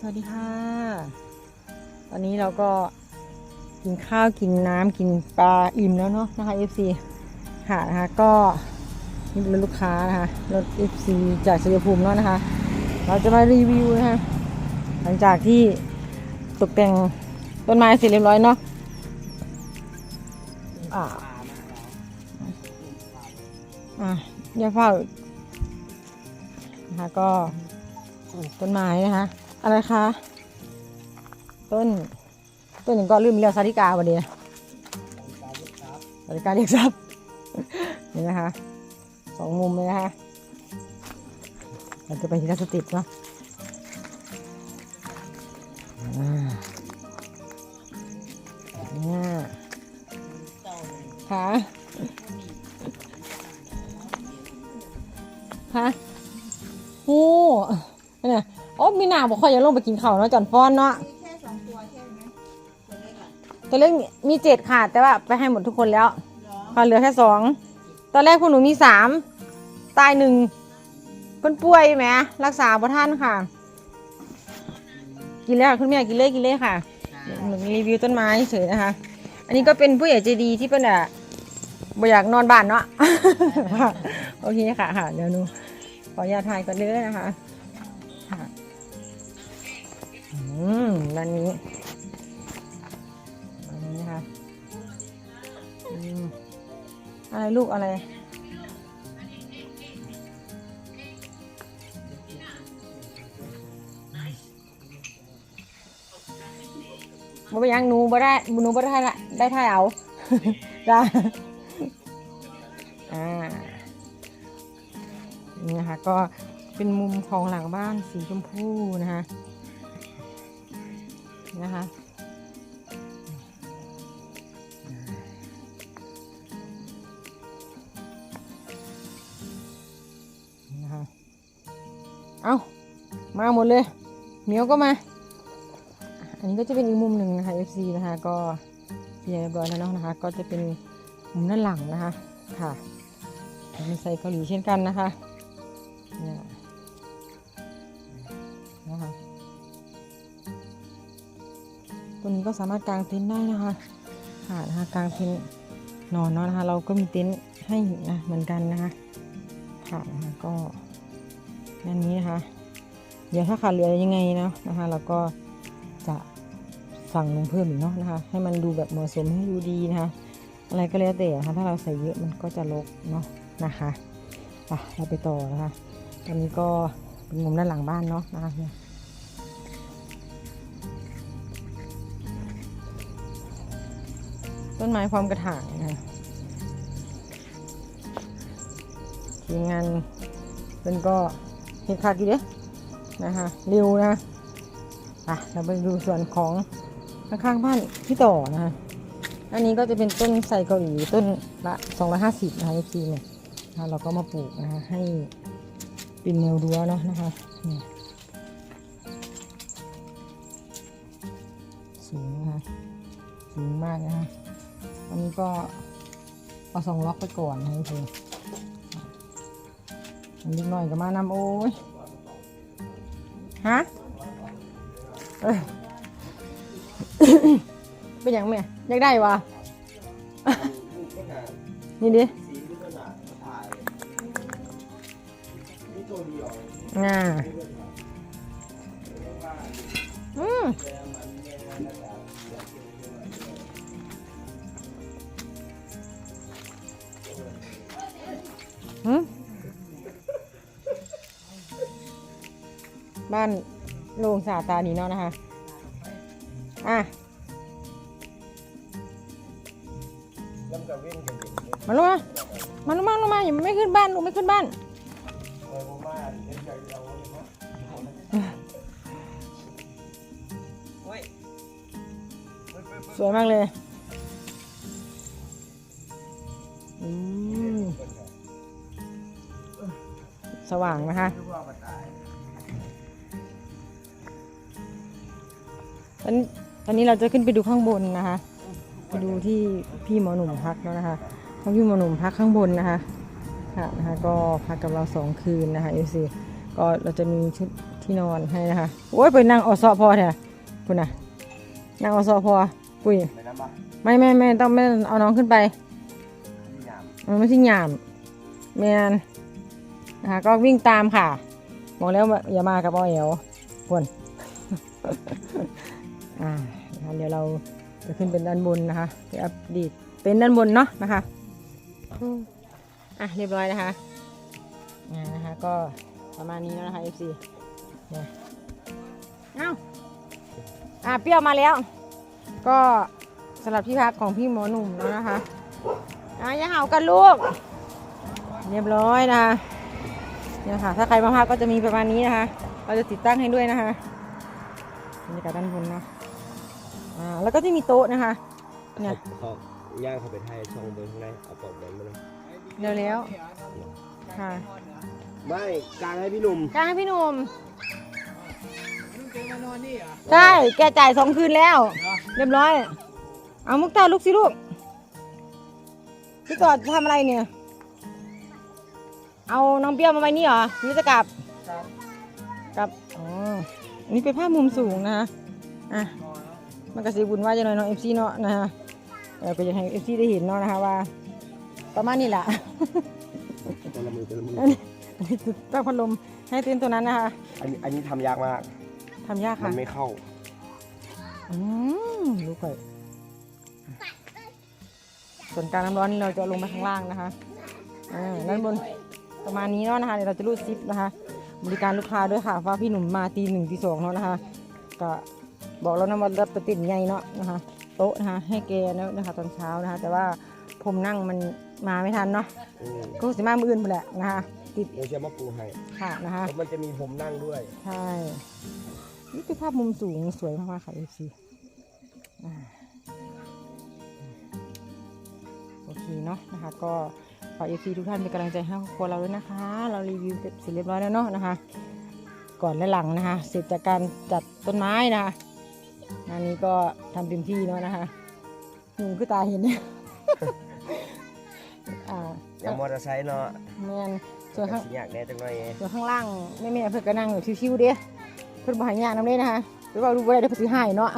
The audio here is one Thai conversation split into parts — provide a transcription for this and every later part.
สวัสดีค่ะ ตอนนี้เราก็กินข้าวกินน้ำกินปลาอิ่มแล้วเนาะนะคะ FC ค่ะนะคะก็นี่เป็นลูกค้านะคะรถ FC จากชัยภูมิเนาะนะคะ เราจะมารีวิวนะคะหลังจากที่ตกแต่งต้นไม้เสร็จเรียบร้อยเนาะอ่าอะอย่าเฝ้านะคะก็ต้นไม้นะคะ อะไรคะ ต้น ต้นหนึ่งก็ลืมเรียกสาธิกาวันนี้นะสาธิกาเรียกทรัพย์นี่นะคะสองมุมเลยนะคะเราจะไปที่รัสติดเนาะอ่าเนี่ยค่ะค่ะ นาบอกคอยจะลงไปกินข้าวเนาะจอนฟอนเนาะมีแค่สองตัวใช่ไหมตัวเล็กอะตัวเลขมีเจ็ดค่ะ แต่ว่าไปให้หมดทุกคนแล้วเหรอค่ะเหลือแค่สองตอนแรกพวกหนูมีสามตายหนึ่งเพิ่นป่วยไหมรักษาบ่ท่านค่ะ กินแล้วค่ะคุณแม่กินเลยกินเลยค่ะหนูรีวิวต้นไม้เฉยนะคะ อันนี้ก็เป็นผู้ใหญ่ใจดีที่เป็นอะบ่อยากนอนบ้านเนาะ โอเคค่ะค่ะเดี๋ยวหนูขออนุญาตถ่ายก่อนเลยนะคะคะ ด้านนี้อันนี้นะคะอืมอะไรลูกอะไรบ่เป็นหยังหนูบ่ได้หนูบ่ได้ละได้ถ่ายเอาจ้าอ่านี่นะคะก็เป็นมุมของหลังบ้านสีชมพูนะคะ นะคะเอามาหมดเลยเหมียวก็มา อันนี้ก็จะเป็นอีกมุมหนึ่งนะคะ FC นะคะ ก็เคลียร์เรียบร้อยแล้วเนาะนะคะ ก็จะเป็นมุมด้านหลังนะคะค่ะมีใส่เกาหลีเช่นกันนะคะเนี่ยนะคะ วนี้ก็สามารถกางเต็นท์ได้นะคะค่ะนะคะกางเต็นท์นอนเนาะนะคะ เราก็มีเต็นท์ให้นะเหมือนกันนะคะค่ะนะคะก็นั่นนี้นะคะ เดี๋ยวถ้าขาดเหลือยังไงเนาะนะคะ เราก็จะสั่งลงเพิ่มอีกเนาะนะคะ ให้มันดูแบบเหมาะสมให้ดูดีนะคะ อะไรก็แล้วแต่นะคะถ้าเราใส่เยอะมันก็จะลกเนาะนะคะไปเราไปต่อนะคะตอนนี้ก็เป็นมุมด้านหลังบ้านเนาะนะคะ ต้นไม้พร้อมกระถางนะคะทีมงานเป็นก็เห็ดขาดอยู่เด้นะคะเร็วนะอะเราไปดูส่วนของข้างๆบ้านพี่ต่อนะคะอันนี้ก็จะเป็นต้นไทรเกาหลีต้นละ 250นะคะทีเนี่ยนะคะเราก็มาปลูกนะคะให้เป็นแนวรั้วเนาะนะคะเนี่ยสูงนะคะสูงมากนะคะ อันนี้ก็เอาสองล็อกไปก่อนนะคะทีอันนี้หน่อยก็มานำโอ้ย ฮะ เอ้ย เป็นอย่างแม่อยากได้วะ นี่ดิอ่าอืม บ้านโล่งสาตาดีเนาะนะคะอะมาลงมามาลงมาลงมาอย่าไม่ขึ้นบ้านลูกไม่ขึ้นบ้านสวยมากเลยอืมสว่างนะคะ ตอนนี้ตอนนี้เราจะขึ้นไปดูข้างบนนะคะไปดูที่พี่หมอหนุ่มพักแล้วนะคะเพราะพี่หมอหนุ่มพักข้างบนนะคะค่ะนะคะก็พักกับเราสองคืนนะคะเอซีก็เราจะมีชุดที่นอนให้นะคะโอ้ยไปนั่งออซอพอเถอะคุณนะนั่งออซอพอปุ้ยไปน้ำปะไม่ไม่ไม่ต้องไม่เอาน้องขึ้นไปมันไม่ใช่หยามแมนนะคะก็วิ่งตามค่ะบอกแล้วอย่ามากับอ้อยเอวคน อ่านะคะเดี๋ยวเราจะขึ้นเป็นด้านบนนะคะไปอัปเดตเป็นด้านบนเนาะนะคะอะเรียบร้อยนะคะอ่านะคะก็ประมาณนี้แล้วนะคะ FC เนี่ยเอ้าอะเปรี้ยวมาแล้ว ก็สำหรับที่พักของพี่หมอหนุ่มแล้วนะคะอะอย่าเห่ากันลูก เรียบร้อยนะคะเนี่ยค่ะ ถ้าใครมาพักก็จะมีประมาณนี้นะคะ เราจะติดตั้งให้ด้วยนะคะบรรยากาศด้านบนเนาะ อ่าแล้วก็จะมีโต๊ะนะคะเนี่ย เขาย่างเขาไปไทยช่องเบอร์ข้างในเอาปอกแบนมาเลยเร็วแล้วค่ะ ไม่กลางให้พี่หนุ่มกางให้พี่หนุ่มใช่แกจ่ายสองคืนแล้ว เรียบร้อย เอามุกตาลุกสิลูกพี่กอดทำอะไรเนี่ย เอาน้องเปรี้ยวมาไว้นี่เหรอนี่จะกลับกลับอ๋อนี่เป็นภาพมุมสูงนะคะอะ มันก็สีบุญว่าจะหน่อยเนาะเอฟซีเนาะนะคะเออก็อยากให้เอฟซีได้เห็นเนาะนะคะว่า ประมาณนี้แหละแต่ละมือแต่ละมืออันนี้อันนี้ตั้งพัดลมให้เต็นท์ตัวนั้นนะคะอันนี้อันนี้ทำยากมาก ทำยากมัค่ะนไม่เข้า อืมรู้ก่อนส่วนการน้ำร้อนนี่เราจะลงมาข้างล่างนะคะอ่าด้านบนประมาณนี้เนาะนะคะเดี๋ยวเราจะรูดซิปนะคะ บริการลูกค้าด้วยค่ะว่าพี่หนุ่มมาตีหนึ่งตีสองเนาะนะคะก็ บอกแล้วนะว่ารับไปติดใหญ่เนาะนะคะโต๊ะนะคะให้แกแล้วนะคะตอนเช้านะคะ แต่ว่าผมนั่งมันมาไม่ทันเนาะอืมก็สิมามืออื่นไปแหละนะคะติดเดี๋ยวจะมาปูให้ค่ะนะคะ แล้วมันจะมีผมนั่งด้วย ใช่ นี่เป็นภาพมุมสูงสวยมากๆค่ะเอฟซีโอเคเนาะนะคะ ก็ฝากเอฟซีทุกท่านเป็นกำลังใจให้ครอบครัวเราด้วยนะคะ เรารีวิวเสร็จเรียบร้อยแล้วเนาะนะคะ ก่อนและหลังนะคะ เสร็จจากการจัดต้นไม้นะคะ งานนี้ก็ทำเต็มที่เนาะนะคะหนูคือตาเห็นเนี่ยอ่าอย่างมอเตอร์ไซค์เนาะแมนส่วนข้างสิอยากแน่จังหน่อยไงส่วนข้างล่างแม่แม่ๆเพื่อนก็นั่งอยู่ชิวๆเด้เพื่อนบ่ใหายากน้ำเด้นะคะหรือว่าดูบ่ได้เดี๋ยวเพิ่นสิหายเนาะ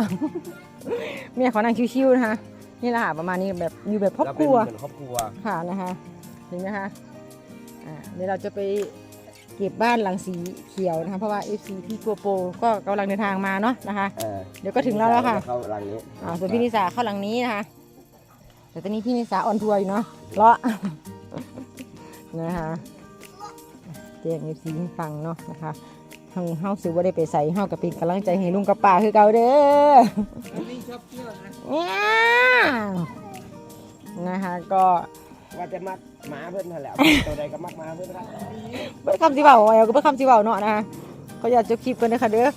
แม่เขานั่งชิวๆนะคะนี่แหละค่ะประมาณนี้แบบอยู่แบบครอบแล้วคเป็นรัวเหมือนครอบครัวค่ะนะคะเห็นไหมคะอ่าเดี๋ยวเราจะไป เก็บบ้านหลังสีเขียวนะคะเพราะว่า FC พี่กัวโปก็กำลังเดินทางมาเนาะนะคะ เออเดี๋ยวก็ถึงแล้วแล้วค่ะเข้าหลังนี้อ่าส่วนพี่นิสาเข้าหลังนี้นะคะ แต่ตอนนี้พี่นิสาออนทัวร์อยู่เนาะเลาะ นะคะแจ้ง FC ให้ฟังเนาะนะคะทางเฮาซื้อว่าได้ไปใส่เฮากับเป็นกำลังใจให้ลุงกับป้าคือเก่าเด้อนี่ชอบเที่ยวนะเนี่ยนะคะก็ ว่าจะมัดหมาเพื่อนนั่นแหละตัวใดก็มัดหมาเพื่อนครับเบิดคำสิเบาเอาก็เบิดคำสิเบาเนาะนะคะเขาอยากจะคลิปกันนะคะเด้อ